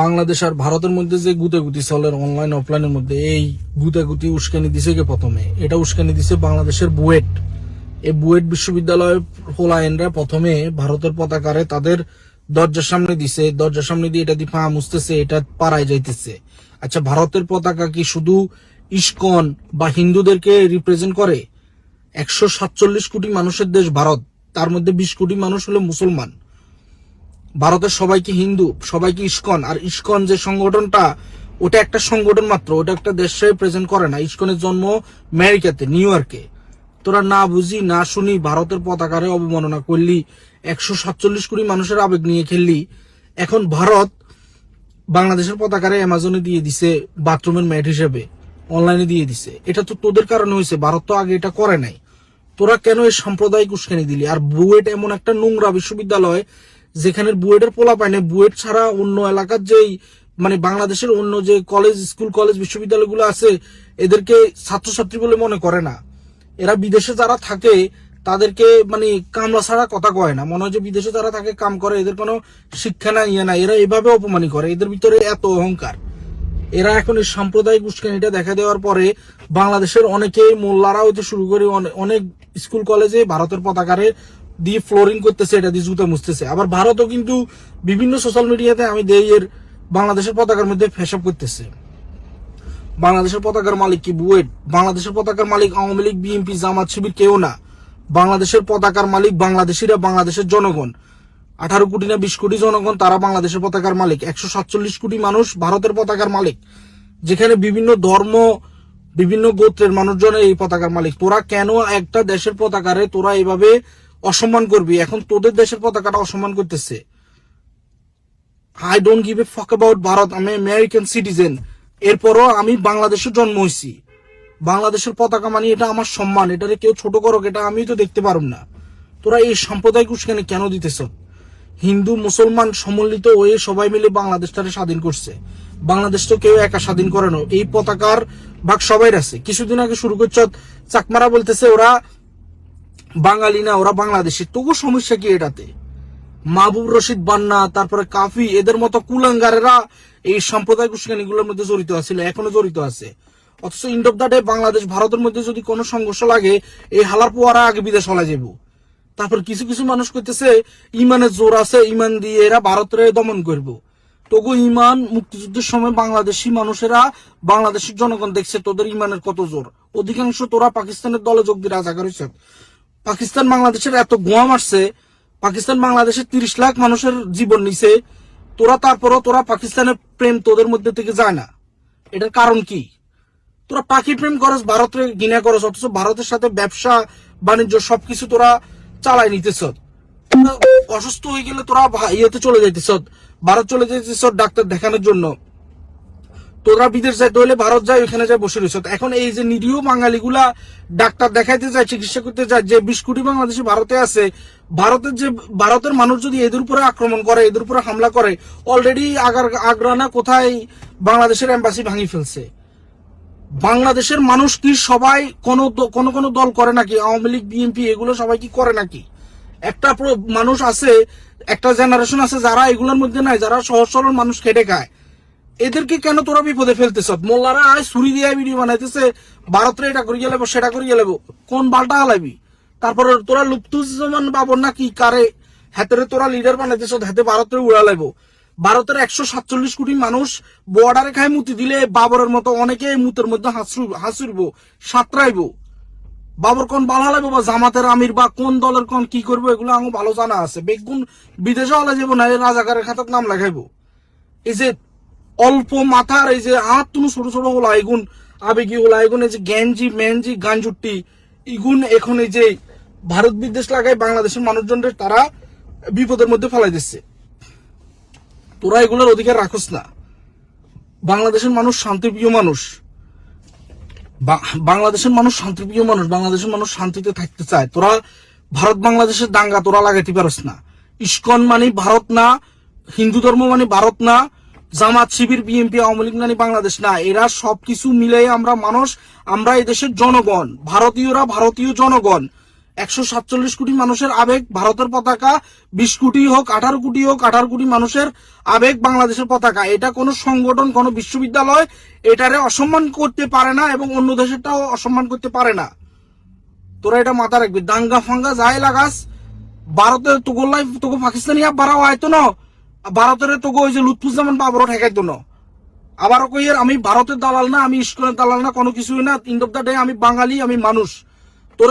বাংলাদেশ আর ভারতের মধ্যে যে গুতাগুতি চলে অনলাইন অফলাইনের মধ্যে, এই গুতাগুতি উস্কানি দিছে কে প্রথমে? এটা উস্কানি দিছে বাংলাদেশের বুয়েট। এই বুয়েট বিশ্ববিদ্যালয় হোলায়নরা প্রথমে ভারতের পতাকারে তাদের দরজার সামনে দিছে। দরজার সামনে দিয়ে এটা দিয়ে পা মুছতেছে, এটা পাড়ায় যাইতেছে। আচ্ছা ভারতের পতাকা কি শুধু ইস্কন বা হিন্দুদেরকে রিপ্রেজেন্ট করে? একশো সাতচল্লিশ কোটি মানুষের দেশ ভারত। তার মধ্যে বিশ কোটি মানুষ হলো মুসলমান। ভারতের সবাইকে হিন্দু, সবাইকে ইস্কন, আর ইস্কন যে সংগঠনটা, ওটা একটা সংগঠন মাত্র, ওটা একটা দেশে প্রেজেন্ট করে না। ইস্কনের জন্ম আমেরিকাতে, নিউ ইয়র্কে। তোরা না বুঝি, না শুনি ভারতের পতাকারে অবমাননা করলি, একশো সাতচল্লিশ কোটি মানুষের আবেগ নিয়ে খেললি। এখন ভারত বাংলাদেশের পতাকারে অ্যামাজনে দিয়ে দিছে বাথরুমের ম্যাট হিসেবে অনলাইনে দিয়ে দিছে। এটা তো তোদের কারণে হয়েছে, ভারত তো আগে এটা করে নাই। তোরা কেন এই সাম্প্রদায়িক উস্কানি দিলি? আর বুয়েট এমন একটা নোংরা বিশ্ববিদ্যালয় যেখানে বুয়েটের পোলা পায় না, বুয়েট ছাড়া অন্য এলাকার যেই মানে বাংলাদেশের অন্য যে কলেজ স্কুল কলেজ বিশ্ববিদ্যালয়গুলো আছে, এদেরকে ছাত্রছাত্রী বলে মনে করে না। এরা বিদেশে যারা থাকে, তাদেরকে মানে কামলা ছাড়া কথা কয় না। মনে হয় যে বিদেশে যারা থাকে, কাম করে, এদের কোনো শিক্ষা না ইয়ে না এরা এভাবে অপমানি করে। এদের ভিতরে এত অহংকার। এরা এখন এই সাম্প্রদায়িক উস্কানিটা দেখা দেওয়ার পরে বাংলাদেশের অনেকেই মোল্লারা হইতে শুরু করে অনে- অনেক স্কুল কলেজে ভারতের পতাকারে দিয়ে ফ্লোরিং করতেছে, এটা দিয়ে জুতা মুছতেছে। আবার ভারতও কিন্তু বিভিন্ন সোশ্যাল মিডিয়াতে আমি দেই এর বাংলাদেশের পতাকার মধ্যে ফেসব করতেছে। বাংলাদেশের পতাকার মালিক কি বুয়েট? বাংলাদেশের পতাকার মালিক আওয়ামী লীগ বিএনপি জামাত, শিবির কেউ না। বাংলাদেশের পতাকার মালিক বাংলাদেশিরা, বাংলাদেশের জনগণ। আঠারো কোটি না বিশ কোটি জনগণ, তারা বাংলাদেশের পতাকার মালিক। একশো সাতচল্লিশ কোটি মানুষ ভারতের পতাকার মালিক। যেখানে বিভিন্ন ধর্ম, বিভিন্ন গোত্রের মানুষজন এই পতাকার মালিক। তোরা কেন একটা দেশের পতাকারে, তোরা এইভাবে অসম্মান করবি। এখন তোদের দেশের পতাকাটা অসম্মান করতেছে। আই ডোন্ট গিভ এ ফক অ্যাবাউট ভারত আমি আমেরিকান সিটিজেন এরপরও আমি বাংলাদেশে জন্ম হয়েছি। বাংলাদেশের পতাকা মানে এটা আমার সম্মান। এটারে কেউ ছোট করো এটা আমি তো দেখতে পারুম না। তোরা এই সাম্প্রদায়িক উস্কানি কেন দিতেছ? হিন্দু, মুসলমান সম্মিলিত হয়ে সবাই মিলে বাংলাদেশটারে স্বাধীন করছে। বাংলাদেশ তো কেউ একা স্বাধীন করে না। এই পতাকার ভাগ সবাই আছে। কিছুদিন আগে শুরু করছ চাকমারা বলতেছে ওরা বাঙালি না, ওরা বাংলাদেশি। তবু সমস্যা কি এটাতে? মাহবুব রশিদ বান্না, তারপরে কাফি, এদের মতো কুলাঙ্গারেরা এই সাম্প্রদায়িক উস্কানিগুলোর মধ্যে জড়িত আছিল, এখনও জড়িত আছে। অথচ end of the day Bangladesh, ভারতের মধ্যে যদি কোনো সংঘর্ষ লাগে, এই হালার পোয়ারা আগে বিদেশ হলা যাব তারপর কিছু কিছু মানুষ করতেছে ইমানের জোর আছে, ইমান দিয়ে এরা ভারতের দমন করব। তবু ইমান মুক্তিযুদ্ধের সময় বাংলাদেশি মানুষেরা, বাংলাদেশের জনগণ দেখছে তোদের ইমানের কত জোর। অধিকাংশ তোরা পাকিস্তানের দলে যোগ দিয়ে রাজাকার হয়েছে পাকিস্তান বাংলাদেশের এত গোয়া মারছে পাকিস্তান বাংলাদেশের তিরিশ লাখ মানুষের জীবন নিছে, তোরা তারপরও তোরা পাকিস্তানের প্রেম তোদের মধ্যে থেকে যায় না। এটার কারণ কি? তোরা পাখি প্রেম করস ভারতের ঘৃণা করস, অথচ ভারতের সাথে ব্যবসা, বাণিজ্য সবকিছু তোরা চালাই নিতেছ। অসুস্থ হয়ে গেলে তোরা ইয়েতে চলে যাইতেছ, ভারত চলে যাইতেছ ডাক্তার দেখানোর জন্য। তোরা বিদেশ যাইতে হলে ভারত যায় ওখানে যায় বসে রয়েছে। এখন এই যে নিরীহ বাঙালিগুলা ডাক্তার দেখাইতে যায়, চিকিৎসা করতে যায়, যে বিশ কোটি বাংলাদেশি ভারতে আছে, ভারতের যে, ভারতের মানুষ যদি এদের উপরে আক্রমণ করে, এদের উপরে হামলা করে অলরেডি আগার, আগ্রানা কোথায় বাংলাদেশের এম্বাসি ভাঙি ফেলছে। বাংলাদেশের মানুষ কি সবাই কোন কোন কোন দল করে নাকি? আওয়ামী লীগ বিএনপি এগুলো সবাই কি করে নাকি? একটা মানুষ আছে, একটা জেনারেশন আছে যারা এগুলোর মধ্যে নাই, যারা সহজ সরল মানুষ খেটে খায়। এদেরকে কেন তোরা বিপদে ফেলতেছ? মোল্লারা আয় ছুরি দিয়ে ভিডিও বানাইতেছে, ভারতরে এটা করিয়ে লেবো, সেটা করিয়ে লেবো। কোন বালটা হালাবি তারপরে তোরা লুপ্তুজ্জামান বাবর না কি কারে? হাতেরে তোরা লিডার বানাইতেছ, হাতে ভারতের উড়া লেবো। ভারতের একশো সাতচল্লিশ কোটি মানুষ বর্ডারে খায় মুতি দিলে বাবরের মতো অনেকে মুতের মধ্যে হাসু হাসুরব সাঁতরাইব। বাবর কোন ভালো লাগবে বা জামাতের আমির বা কোন দলের কোন কি করব, এগুলো আমার ভালো জানা আছে। বেগুন বিদেশে হলে যাব না রাজাকারের খাতার নাম লেখাইবো। এই যে অল্প মাথার এই যে হাত তুনু ছোট ছোট হলো এগুন আবেগী হলো এগুন এই যে গ্যাঞ্জি, ম্যানজি গাঞ্জুটি ইগুন এখন এই যে ভারত বিদেশ লাগায় বাংলাদেশের মানুষজনদের তারা বিপদের মধ্যে ফেলাই দিচ্ছে। তোরা এগুলোর অধিকার রাখোস না। বাংলাদেশের মানুষ শান্তিপ্রিয় মানুষ। বাংলাদেশের মানুষ শান্তিপ্রিয় মানুষ, বাংলাদেশের মানুষ শান্তিতে থাকতে চায়। তোরা ভারত বাংলাদেশের দাঙ্গা তোরা লাগাইতে পারস না। ইস্কন মানে ভারত না, হিন্দু ধর্ম মানে ভারত না জামাত শিবির, বিএনপি, আওয়ামী লীগ মানে বাংলাদেশ না, এরা সবকিছু মিলাই আমরা মানুষ, আমরা এই দেশের জনগণ, ভারতীয়রা ভারতীয় জনগণ। একশো সাতচল্লিশ কোটি মানুষের আবেগ ভারতের পতাকা, বিশ কোটি হোক, আঠারো কোটি হোক, আঠারো কোটি মানুষের আবেগ বাংলাদেশের পতাকা। এটা কোনো সংগঠন, কোনো বিশ্ববিদ্যালয় এটারে অসম্মান করতে পারে না এবং অন্য দেশেরটাও অসম্মান করতে পারে না। তোরা এটা মাথা রাখবি। দাঙ্গা ফাঙ্গা যাই লাগাস, ভারতের তোগো লাই তোগো পাকিস্তানি আপ বাড়াও আয়তো ন ভারতের তোগো ওই যে লুৎফুজ্জামান বাবরও ঠেকাইতো না। আবারও কই আমি ভারতের দালাল না, আমি ইস্কনের দালাল না, কোনো কিছুই না। ইন্ড অফ দ্য ডে আমি বাঙালি, আমি মানুষ। তোর